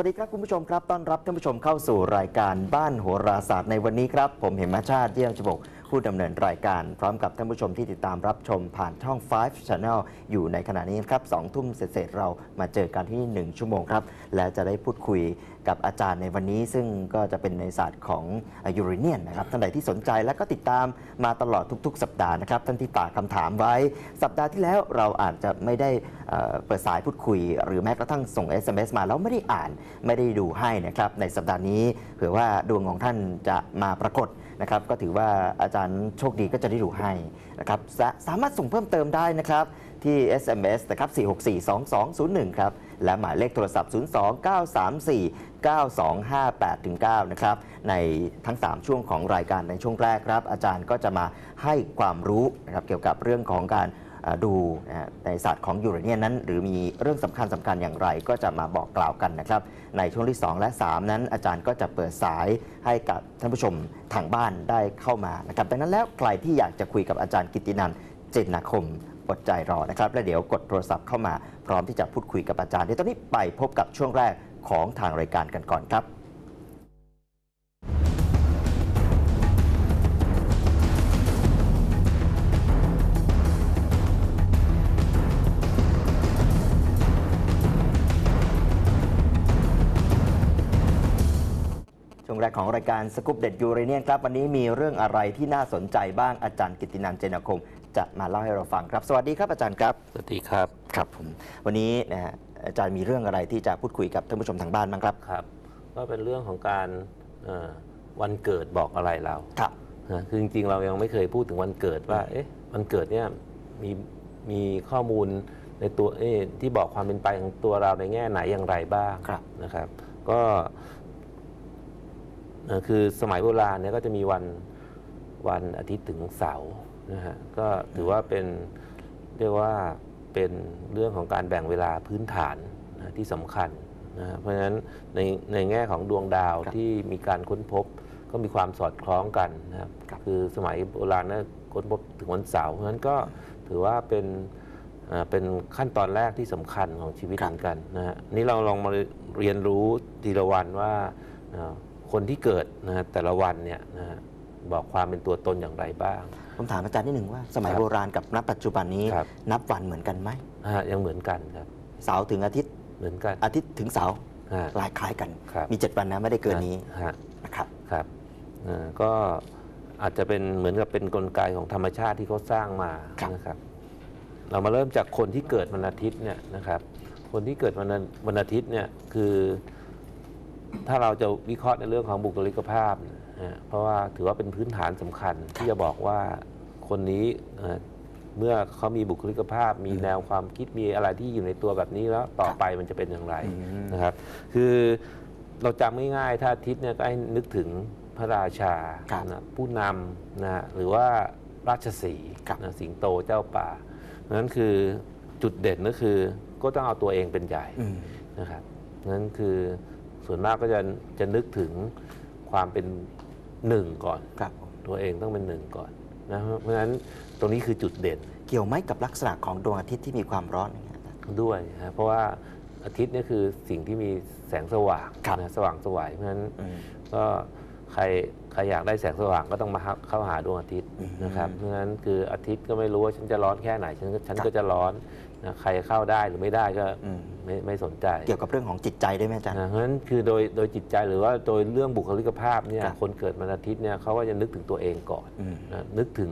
สวัสดีครับคุณผู้ชมครับต้อนรับท่านผู้ชมเข้าสู่รายการบ้านโหราศาสตร์ในวันนี้ครับ ผมเหมมาชาติเยี่ยมจบก ผู้ดำเนินรายการ พร้อมกับท่านผู้ชมที่ติดตามรับชมผ่านช่อง 5 Channel อยู่ในขณะนี้ครับสองทุ่มเศษๆเรามาเจอกันที่ 1 ชั่วโมงครับ และจะได้พูดคุยกับอาจารย์ในวันนี้ซึ่งก็จะเป็นในศาสตร์ของยูเรเนียนนะครับท่านใดที่สนใจและก็ติดตามมาตลอดทุก ๆ สัปดาห์นะครับท่านที่ฝากคำถามไว้ สัปดาห์ที่แล้วเราอาจจะไม่ได้เอ่อเปิดสายพูดคุย หรือแม้กระทั่งส่ง SMS มาแล้วไม่ได้อ่านไม่ได้ดูให้นะครับในสัปดาห์นี้เผื่อว่าดวงของท่านจะมาปรากฏ นะครับก็ถือว่าอาจารย์โชคดีก็จะได้ดูให้นะครับสาสามารถส่งเพิ่มเติมได้นะครับที่ SMS นะครับ4642201 ครับ และหมายเลขโทรศัพท์ 029349258-9 นะครับ ในทั้ง 3 ช่วงของรายการในช่วงแรกครับ อาจารย์ก็จะมาให้ความรู้นะครับเกี่ยวกับเรื่องของการ ดูในศาสตร์ของยูเรเนียนนั้น หรือมีเรื่องสำคัญสำคัญอย่างไร ก็จะมาบอกกล่าวกันนะครับ ในช่วงที่ 2 และ 3 นั้นอาจารย์ก็จะเปิดสายให้กับท่านผู้ชมทางบ้านได้เข้ามานะครับดังนั้นแล้วใครที่อยากจะคุยกับอาจารย์กิตินันท์เจนนาคมอดใจรอนะครับ และเดี๋ยวกดโทรศัพท์เข้ามาพร้อมที่จะพูดคุยกับอาจารย์เดี๋ยวตอนนี้ไปพบกับช่วงแรกของทางรายการกันก่อนครับ แรกของรายการสกู๊ปเด็ดยูเรเนียนครับวันนี้มีเรื่องอะไรที่น่าสนใจบ้างอาจารย์กิตตินันท์เจนคม จะมาเล่าให้เราฟังครับ สวัสดีครับอาจารย์ครับ สวัสดีครับ ครับผมวันนี้นะฮะอาจารย์มีเรื่องอะไรที่จะพูดคุยกับท่านผู้ชมทางบ้านบ้างครับ ครับ ก็เป็นเรื่องของการเอ่อวันเกิดบอกอะไรเราครับ นะคือจริงๆเรายังไม่เคยพูดถึงวันเกิดว่า เอ๊ะ วันเกิดเนี่ยมีมีข้อมูลในตัวเอ๊ะที่บอกความเป็นไปของตัวเราในแง่ไหนอย่างไรบ้างครับนะครับ ก็เอ่อ คือสมัยโบราณเนี่ยก็จะมีวันวันอาทิตย์ถึงเสาร์นะฮะก็ถือว่าเป็นเรียกว่าเป็นเรื่องของการแบ่งเวลาพื้นฐานนะที่สำคัญนะฮะเพราะฉะนั้นในในแง่ของดวงดาวครับที่มีการค้นพบก็มีความสอดคล้องกันนะครับครับคือสมัยโบราณนะค้นพบถึงวันเสาร์เพราะฉะนั้นก็ถือว่าเป็นอ่าเป็นขั้นตอนแรกที่สำคัญของชีวิตครับเหมือนกันนะฮะนี่เราลองมาเรียนรู้ทีละวันว่าอ่า คนที่เกิดนะฮะแต่ละวันเนี่ยนะฮะบอกความเป็นตัวตนอย่างไรบ้างผมถามอาจารย์นิดหนึ่งว่า สมัยครับโบราณกับณปัจจุบันนี้ครับนับวันเหมือนกันไหมนะฮะยังเหมือนกันครับเสาร์ถึงอาทิตย์เหมือนกันอาทิตย์ถึงเสาร์ฮะคล้ายคล้ายกันครับมี7วันนะไม่ได้เกินนี้ฮะนะครับครับอ่าก็อาจจะเป็นเหมือนกับเป็นกลไกของธรรมชาติที่เขาสร้างมาครับนะครับ เรามาเริ่มจากคนที่เกิดวันอาทิตย์เนี่ยนะครับ คนที่เกิดวันอาวันอาทิตย์เนี่ยคือ ถ้าเราจะวิเคราะห์ในเรื่องของบุคลิกภาพนะฮะเพราะว่าถือว่าเป็นพื้นฐานสำคัญ ที่จะบอกว่าคนนี้เอ่อเมื่อเขามีบุคลิกภาพ มีแนวความคิดมีอะไรที่อยู่ในตัวแบบนี้แล้วต่อไปมันจะเป็นอย่างไรอืมนะครับ คือเราจำง่ายๆถ้าอาทิตย์เนี่ยก็ให้นึกถึงพระราชาครับนะผู้นำนะหรือว่าราชสีห์ครับนะสิงโตเจ้าป่านั้นคือจุดเด่นก็คือก็ต้องเอาตัวเองเป็นใหญ่อืมนะครับนั้นคือ ส่วนมากก็จะจะนึกถึงความเป็นหนึ่งก่อน ครับผมตัวเองต้องเป็นหนึ่งก่อนนะเพราะฉะนั้นตรงนี้คือจุดเด่นเกี่ยวไหมกับลักษณะของดวงอาทิตย์ที่มีความร้อนอย่างเงี้ยอาจารย์ ด้วยนะเพราะว่าอาทิตย์เนี่ยคือสิ่งที่มีแสงสว่างครับ นะสว่างสวยเพราะฉะนั้นอืม ก็ใครใครอยากได้แสงสว่างก็ต้องมาเข้าหาดวงอาทิตย์อืมนะครับเพราะฉะนั้นคืออาทิตย์ก็ไม่รู้ว่าฉันจะร้อนแค่ไหนฉันก็ฉันครับก็จะร้อน นะใครเข้าได้หรือไม่ได้ก็อืม ไม่ไม่สนใจเกี่ยวกับเรื่องของจิตใจด้วยไหมอาจารย์ นะเพราะฉะนั้นคือโดยโดยจิตใจหรือว่าโดยเรื่องบุคลิกภาพเนี่ยครับ คนเกิดวันอาทิตย์เนี่ยเขาก็จะนึกถึงตัวเองก่อน อืม นะนึกถึง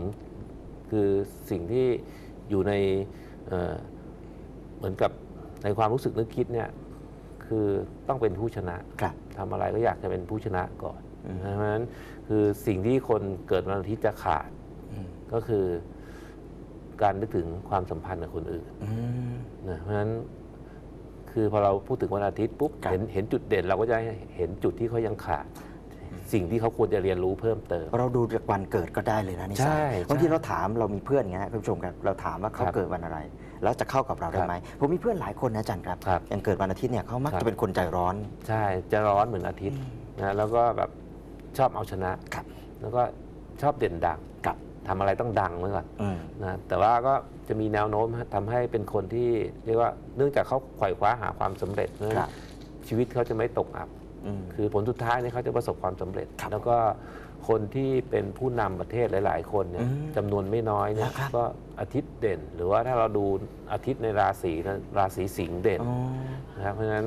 คือสิ่งที่อยู่ในเอ่อเหมือนกับในความรู้สึกนึกคิดเนี่ยคือต้องเป็นผู้ชนะครับ ทำอะไรก็อยากจะเป็นผู้ชนะก่อนอืม นะเพราะฉะนั้นคือสิ่งที่คนเกิดวันอาทิตย์จะขาดอืมก็คือ การนึกถึงความสัมพันธ์กับคนอื่นอืมนะเพราะฉะนั้นคือพอเราพูดถึงวันอาทิตย์ปุ๊บครับเห็นเห็นจุดเด่นเราก็จะเห็นจุดที่เขายังขาด สิ่งที่เขาควรจะเรียนรู้เพิ่มเติม เราดูจากวันเกิดก็ได้เลยนะนี่ใช่บางทีใช่เราถามเรามีเพื่อนอย่างเงี้ยคุณผู้ชมครับเราถามว่าเขาครับเกิดวันอะไร แล้วจะเข้ากับเราได้ครับไหมผมมีเพื่อนหลายคนนะอาจารย์ครับครับอย่างเกิดวันอาทิตย์เนี่ยเขามักครับจะเป็นคนใจร้อน ใช่จะร้อนเหมือนอาทิตย์นะแล้วก็แบบชอบเอาชนะครับแล้วก็ชอบเด่นดังกับ ทำอะไรต้องดังไว้ก่อนอืมนะแต่ว่าก็จะมีแนวโน้มทำให้เป็นคนที่เรียกว่าเนื่องจากเขาไขว่คว้าหาความสำเร็จเพราะฉะคนั้รับนชีวิตเขาจะไม่ตกอับอืมคือผลสุดท้ายเนี่ยเขาจะประสบความสำเร็จครับแล้วก็คนที่เป็นผู้นำประเทศหลาย ๆ คนเนี่ยอืมจำนวนไม่น้อยเนี่ยนะครับก็อาทิตย์เด่น หรือว่าถ้าเราดูอาทิตย์ในราศีนะราศีสิงห์เด่นอ๋อนะครับเพราะฉะนั้น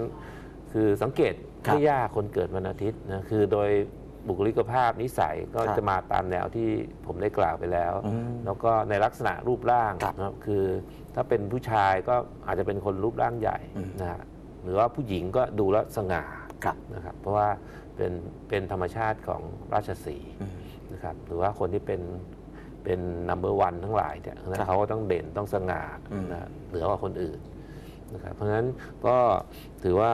คือสังเกตครับไม่ยากคนเกิดวันอาทิตย์นะคือโดย บุคลิกภาพนิสัยก็ครับจะมาตามแนวที่ผมได้กล่าวไปแล้วอืมแล้วก็ในลักษณะรูปร่างครับนะครับคือถ้าเป็นผู้ชายก็อาจจะเป็นคนรูปร่างใหญ่อืมนะฮะหรือว่าผู้หญิงก็ดูแล้วสง่าครับนะครับเพราะว่าเป็นเป็นธรรมชาติของราชสีห์อืมนะครับหรือว่าคนที่เป็นเป็นนัมเบอร์วันทั้งหลายเนี่ยครันะบเขาก็ต้องเด่นต้องสง่าอืมนะเหนือกว่าคนอื่นนะครับเพราะฉะนั้นก็ถือว่า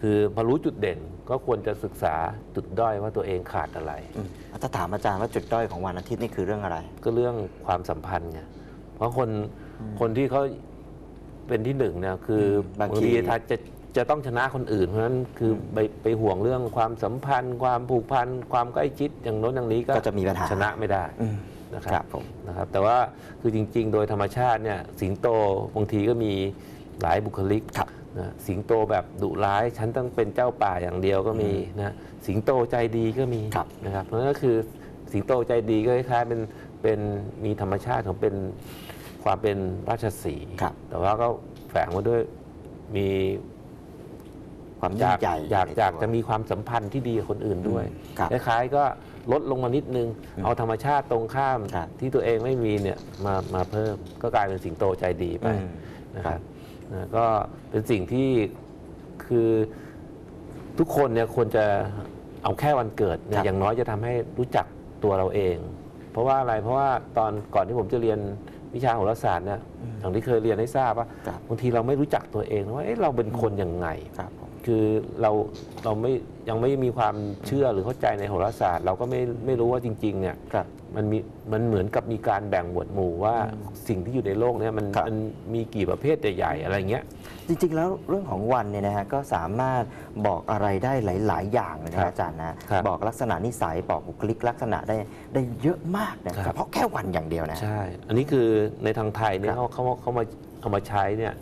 คือพอรู้จุดเด่น ก็ควรจะศึกษาจุดด้อยว่าตัวเองขาดอะไรอืมถ้าถามอาจารย์ว่าจุดด้อยของวันอาทิตย์นี่คือเรื่องอะไร ก็เรื่องความสัมพันธ์ไงเพราะคนคนที่เขาเป็นที่หนึ่งเนี่ยคือมบางทีถ้าจะจะต้องชนะคนอื่น เพราะฉะนั้นคือไปไปห่วงเรื่องความสัมพันธ์ ความผูกพันความใกล้ชิดอย่างโน้นอย่างนี้ก็ก็จะมีปัญหาชนะไม่ได้อืมนะคครัรับบผมนะครับ แต่ว่าคือจริง ๆ โดยธรรมชาติเนี่ยสิงโตบางทีก็มีหลายบุคลิกครับ นะสิงโตแบบดุร้ายฉันต้องเป็นเจ้าป่าอย่างเดียวก็มีนะสิงโตใจดีก็มีครับนะครับเพราะฉะนั้นก็คือสิงโตใจดีก็คล้ายๆเป็นเป็นมีธรรมชาติของเป็นความเป็นราชสีห์ครับแต่ว่าก็แฝงมาด้วยมีความอยิ่ยางกใหญ่อยากในอยากตัวจะมีความสัมพันธ์ที่ดีกับคนอื่นด้วยครับคล้ายๆก็ลดลงมานิดนึงอืมเอาธรรมชาติตรงข้ามครับที่ตัวเองไม่มีเนี่ยมามาเพิ่มก็กลายเป็นสิงโตใจดีไปอืมนะครับ นะก็เป็นสิ่งที่คือทุกคนเนี่ยควรจะเอาแค่วันเกิดเนี่ครัยบอย่างน้อยจะทำให้รู้จักตัวเราเอง เพราะว่าอะไรเพราะว่าตอนก่อนที่ผมจะเรียนวิชาโหราศาสตร์เนี่ยอย่างที่เคยเรียนให้ทราบว่าครับ บางทีเราไม่รู้จักตัวเองว่าเอ๊ะเราเป็นคนยังไง ครับผม คือเราเราไม่ยังไม่มีความเชื่อหรือเข้าใจในโหราศาสตร์ เราก็ไม่ไม่รู้ว่าจริงๆเนี่ยครับ มันมีมันเหมือนกับมีการแบ่งหมวดหมู่ว่าสิ่งที่อยู่ในโลกเนี้มันครับ มันมีกี่ประเภทใหญ่ๆอะไรเงี้ย จริงๆ แล้วเรื่องของวันเนี่ยนะฮะก็สามารถบอกอะไรได้หลาย ๆ อย่างเลยครันะบอาจารย์นะครับ บอกลักษณะนิสัยบอกบุคลิกลักษณะได้ได้เยอะมากนะครับเฉพาะแค่วันอย่างเดียวนะ ใช่ อันนี้คือในทางไทยเนี่ยครับ เขาเขาเขามาเอามาใช้เนี่ย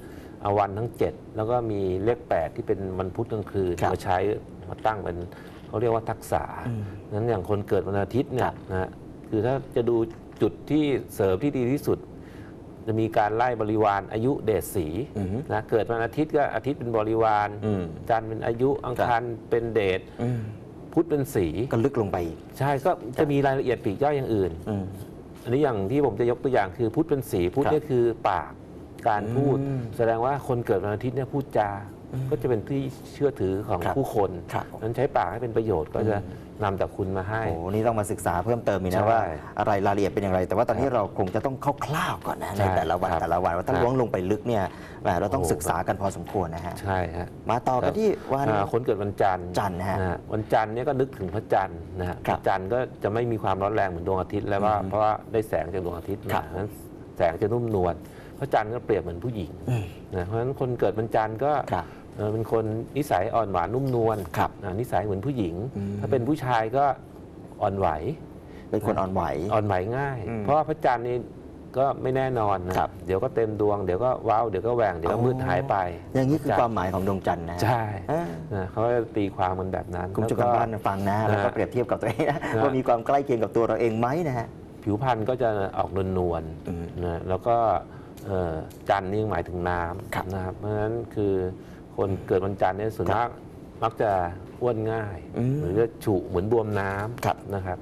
เอาวันทั้ง 7 แล้วก็มีเลข 8 ที่เป็นวันพุธกลางคืนครับมาใช้มาตั้งเป็นเขาเรียกว่าทักษะอืมนั้นอย่างคนเกิดวันอาทิตย์เนี่ครัยบ นะฮะ คือถ้าจะดูจุดที่เสริมที่ดีที่สุด จะมีการไล่บริวารอายุเดชสีอืมนะเกิดวันอาทิตย์ก็อาทิตย์เป็นบริวารอืม จันทร์เป็นอายุอังคารเป็นเดชอืมพุธเป็นสี ก็ลึกลงไปอีกใช่ก็จะมีรายละเอียดปลีกย่อยอย่างอื่น อืม อันนี้อย่างที่ผมจะยกตัวอย่างคือพุทธเป็นสีพุทธครับเนี่ยคือปากการพูด อืม แสดงว่าคนเกิดวันอาทิตย์เนี่ยพูดจาอืม ก็จะเป็นที่เชื่อถือของครับผู้คนครับผมนั้นใช้ปากให้เป็นประโยชน์ก็จะนำแต่คุณมาให้ โอ้โหนี่ต้องมาศึกษาเพิ่มเติมอีกใช่นะว่าอะไรรายละเอียดเป็นอย่างไร แต่ว่าตอนนี้ครับเราคงจะต้องคร่าวๆก่อนนะใช่ในแต่ละวันครับแต่ละวันว่าถ้าครับล้วงลงไปลึกเนี่ยแหมเราต้องโอ้โห ศึกษากันพอสมควรนะฮะ ใช่ฮะ มาต่อกันที่วัน อ่าคนเกิดวันจันทร์จันทร์นะฮะฮะวันจันทร์เนี่ยก็นึกถึงพระจันทร์นะฮะครัพบระจันทร์ก็จะไม่มีความร้อนแรงเหมือนดวงอาทิตย์แล้วว่าอืมเพราะว่าได้แสงจากดวงอาทิตย์ครัมาบนั้นแสงจะนุ่มนวล พระจันทร์ก็เปรียบเหมือนผู้หญิงอืมนะเพราะฉะนั้นคนเกิดวันจันทร์ก็ครับเอ่อเป็นคนนิสัยอ่อนหวานนุ่มนวลครับอ่านิสัยเหมือนผู้หญิงอืมถ้าเป็นผู้ชายก็อ่อนไหว เป็นคนอ่อนไหวอ่อนไหวง่ายอืมเพราะว่าพระจันทร์นี่ก็ไม่แน่นอนนะครับเดี๋ยวก็เต็มดวงเดี๋ยวก็ว้าวเดี๋ยวก็แหว่งเดี๋ยวก็อ๋อมืดหายไป อย่างนี้คือพระคจัวานมหมายของดวงจันทร์นะใช่อ่านะเขาก็จะตีความมันแบบนั้นคุณผู้ชมแล้วทางก็บ้านฟังนะแล้วก็นะเปรียบเทียบกับตัวเองนะนะว่ามีความใกล้เคียงกับตัวเราเองไหมนะฮะผิวพรรณก็จะออกนวลอืมๆนะแล้วก็เอ่อ จันทร์นี่หมายถึงน้ครับำนะครับเพราะฉะนั้นคือคนเกิดวันจันทร์เนี่ยส่วนมากมักจะอ้วนง่ายอืมหรือจะฉุเหมือนบวมน้ครับำนะครับ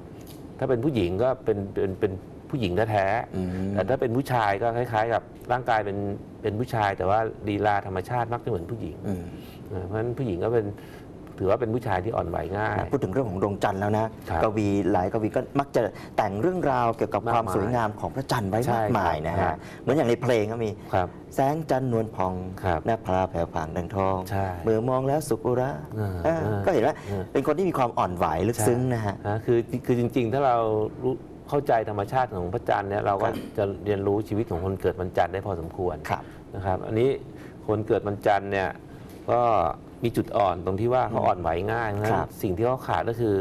ถ้าเป็นผู้หญิงก็เป็นเป็นเป็นผู้หญิงแท้อืมๆแต่ถ้าเป็นผู้ชายก็คล้าย ๆ กับร่างกายเป็นเป็นผู้ชาย แต่ว่าลีลาธรรมชาติมักจะเหมือนผู้หญิงอืมนะเพราะฉะนั้นผู้หญิงก็เป็น ถือว่าเป็นผู้ชายที่อ่อนไหวง่าย พูดถึงเรื่องของดวงจันทร์แล้วนะครับกวีหลายกวีก็มักจะแต่งเรื่องราวเกี่ยวกับมากความมายสวยงามของพระจันทร์ไว้ใช่มากมายนะครัฮะบเหมือนอย่างในเพลงก็มีครับแสงจันทร์นวลพองครับหน้าพราแผ่วผางดังทองใช่เมื่อมองแล้วสุขอุระอ่าอ่าอ่าก็เห็นว่าอ่าเป็นคนที่มีความอ่อนไหวลึกซึ้งนะฮะนะคือคือจริง ๆ ถ้าเรารู้เข้าใจธรรมชาติของพระจันทร์เนี่ยเราก็ครับจะเรียนรู้ชีวิตของคนเกิดวันจันทร์ได้พอสมควรครับนะครับ อันนี้คนเกิดวันจันทร์เนี่ยก็ มีจุดอ่อนตรงที่ว่าเขาอ่อนไหวง่ายเพราะฉะนั้ครันบสิ่งที่เขาขาดก็คือ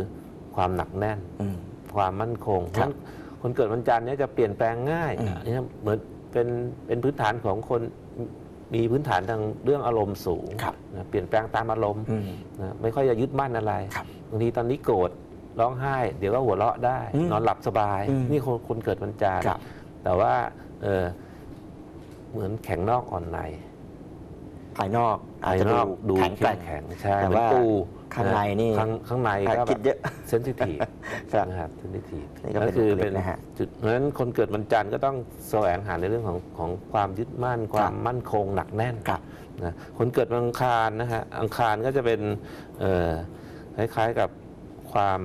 ความหนักแน่น อืม ความมั่นคงครับนั้นคนเกิดวันจันทร์เนี่ยจะเปลี่ยนแปลงง่ายอืม อันนี้เหมือนเป็นเป็นพื้นฐานของคนมีพื้นฐานทางเรื่องอารมณ์สูงครับนะเปลี่ยนแปลงตามอารมณ์อืม นะไม่ค่อยจะยึดมั่นอะไรครับบางทีตอนนี้โกรธร้องไห้ เดี๋ยวก็หัวเราะได้ อืมนอนหลับสบาย อืมนี่คนคนเกิดวันจันทร์ครับ แต่ว่าเออเหมือนแข็งนอกอ่อนใน ภายนอกอาจภายจะนดูอกดูแข็งแกร่งแข็งใช่แต่เหมือนว่าปูข้างในนี่ข้างข้างในก็คิดเยอะเซนซิทีฟครับนะครับเซนซิทีฟนี่ก็เป็นคือบุคลิกเป็นนะฮะจุดเพราะฉะนั้นคนเกิดวันจันทร์ก็ต้องแสวงหาในเรื่องของของความยึดมั่นความมั่นคงหนักแน่นครับนะคนเกิดวันอังคารนะฮะอังคารก็จะเป็นเอ่อคล้ายๆกับความ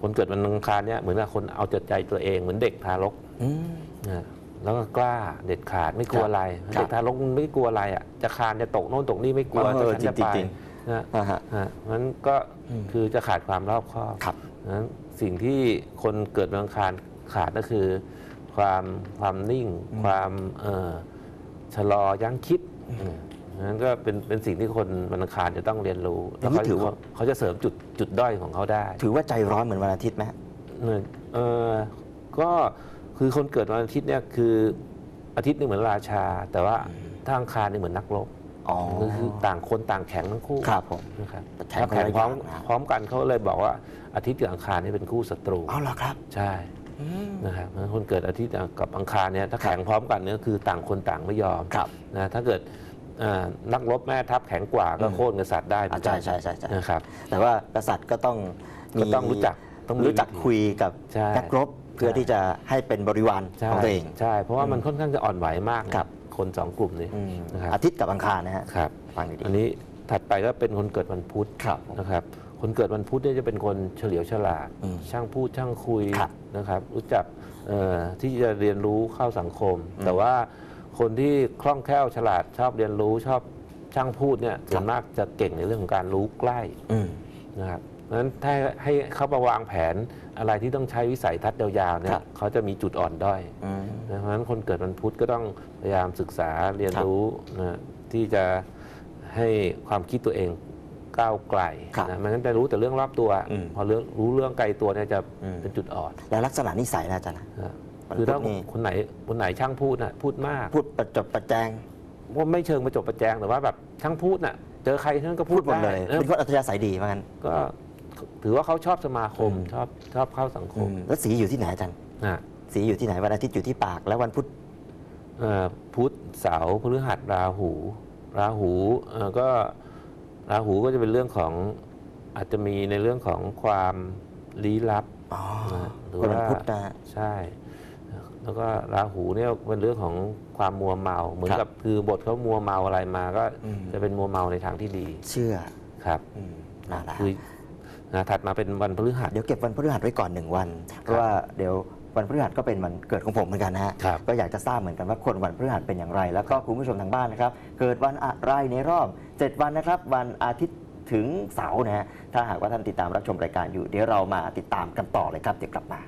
คนเกิดวันอังคารเนี่ยเหมือนกับคนเอาใจใจตัวเองเหมือนเด็กทารกอืมนะ แล้วก็กล้าเด็ดขาดไม่กลัวครับอะไรครับเด็กทารกมันไม่กลัวอะไรอะจะคานจะตกโน่นตกนี่ไม่กลัวเออจะฉันจะจริไปงๆจริงนะอ่าฮะฮะนั้นก็อืมคือจะขาดความรอบคอบครับนั้นสิ่งที่คนเกิดวันอังคารขาดก็คือ ความความนิ่งอืมความเอ่อชะลอยั้งคิดอืมนั้นก็เป็นเป็นสิ่งที่คนวันอังคารจะต้องเรียนรู้อย่างนี้เขาถือว่าเขาจะเสริมจุดจุดด้อยของเขาได้ ถือว่าใจร้อนเหมือนวันอาทิตย์ไหมฮะเนี่ยเออก็ คือคนเกิดวันอาทิตย์เนี่ยคืออาทิตย์นี่เหมือนราชา แต่ว่าถ้าอังคารนี่เหมือนนักรบอ๋อก็คือต่างคนต่างแข็งทั้งคู่ครับผมนะครับแต่แข็งถ้าแข็งพร้อมคนละอย่างนะพร้อมกันเขาเลยบอกว่าอาทิตย์กับอังคารนี่เป็นคู่ศัตรูเอาเหรอครับ ใช่อืมนะครับเพราะฉะนั้นคนเกิดอาทิตย์กับอังคารเนี่ยถ้าแข็งพร้อมกันเนี่ยคือต่างคนต่างไม่ยอมครับนะถ้าเกิดเอ่อนักรบแม่ทัพแข็งกว่าก็อืมโค่นกษัตริย์ได้เหมือ่าอนกัใช่นใช่ใช่ใช่นะครับแต่ว่ากษัตริย์ก็ต้องมีก็ต้องรู้จักต้องมีรู้จักคุยกับใช่นักรบ เพื่อใช่ที่จะให้เป็นบริวารใช่ของตัวเองใช่ เพราะว่ามันค่อนข้างจะอ่อนไหวมากนะครับคนสองกลุ่มนี้อืมนะครับอาทิตย์กับอังคารนะฮะครับฟังดีอันนี้ถัดไปก็เป็นคนเกิดวันพุธครับผมนะครับคนเกิดวันพุธเนี่ยจะเป็นคนเฉลียวฉลาดอืมช่างพูดช่างคุยครับนะครับ รู้จักเอ่อที่จะเรียนรู้เข้าสังคมอืมแต่ว่าคนที่คล่องแคล่วฉลาดชอบเรียนรู้ชอบช่างพูดเนี่ยส่วนมากจะเก่งในเรื่องของการรู้ใกล้อืมนะครับเพ ราะฉะนั้นถ้าให้เขาประวางแผนอะไรที่ต้องใช้วิสัยทัศน์ยาวๆเนี่ครัยบ เขาจะมีจุดอ่อนด้อยอืม นะเพราะฉะนั้นคนเกิดวันพุธก็ต้องพยายามศึกษาเรียนครับรู้นะที่จะให้ความคิดตัวเองก้าวไกลครับนะไมันงั้นจะรู้แต่เรื่องรอบตัว อืมพอเรื่องรู้เรื่องไกลตัวเนี่ยจะอืม เป็นจุดอ่อนแล้วลักษณะนิสัยนะอาจารย์นะ นะวันคือถ้าพุธนี่ คนไหนคนไหนช่างพูดนะพูดมากพูดประจบประแจง ว่าไม่เชิงประจบประแจงแต่ว่าแบบช่างพูดน่ะเจอใครท่านก็พูพูดหมดเลยไออ เป็นคนอัธยาศัยดีเหมือนกัน ก็ ถือว่าเขาชอบสมาคมอืมชอบชอบเข้าสังคอืมมแล้วสีอยู่ที่ไหนอาจารย์นะสีอยู่ที่ไหนวันอาทิตย์อยู่ที่ปากแล้ววันพุธเอ่อพุธเสาร์พฤหัสราหู ราหูเอ่อก็ราหูก็จะเป็นเรื่องของอาจจะมีในเรื่องของความลี้ลับอ๋อนะหรือคนวันว่าพุธนะฮะใช่ แล้วก็ราหูเนี่ยเป็นเรื่องของความมัวเมา เหมือนครับกับคือบทเขามัวเมาอะไรมาก็อืมจะเป็นมัวเมาในทางที่ดี เชื่อครับอืมน่ารักคือ นะถัดมาเป็นวันพฤหัส เดี๋ยวเก็บวันพฤหัสไว้ก่อนหนึ่งวัน เพราะว่าเดี๋ยววันพฤหัสก็เป็นวันเกิดของผมเหมือนกันนะฮะ ครับก็อยากจะทราบเหมือนกันว่าคนวันพฤหัสเป็นอย่างไร แล้วก็คุณผู้ชมทางบ้านนะครับ เกิดวันอะไรในรอบ 7 วันนะครับ วันอาทิตย์ถึงเสาร์นะฮะ ถ้าหากว่าท่านติดตามรับชมรายการอยู่ เดี๋ยวเรามาติดตามกันต่อเลยครับ เดี๋ยวกลับมา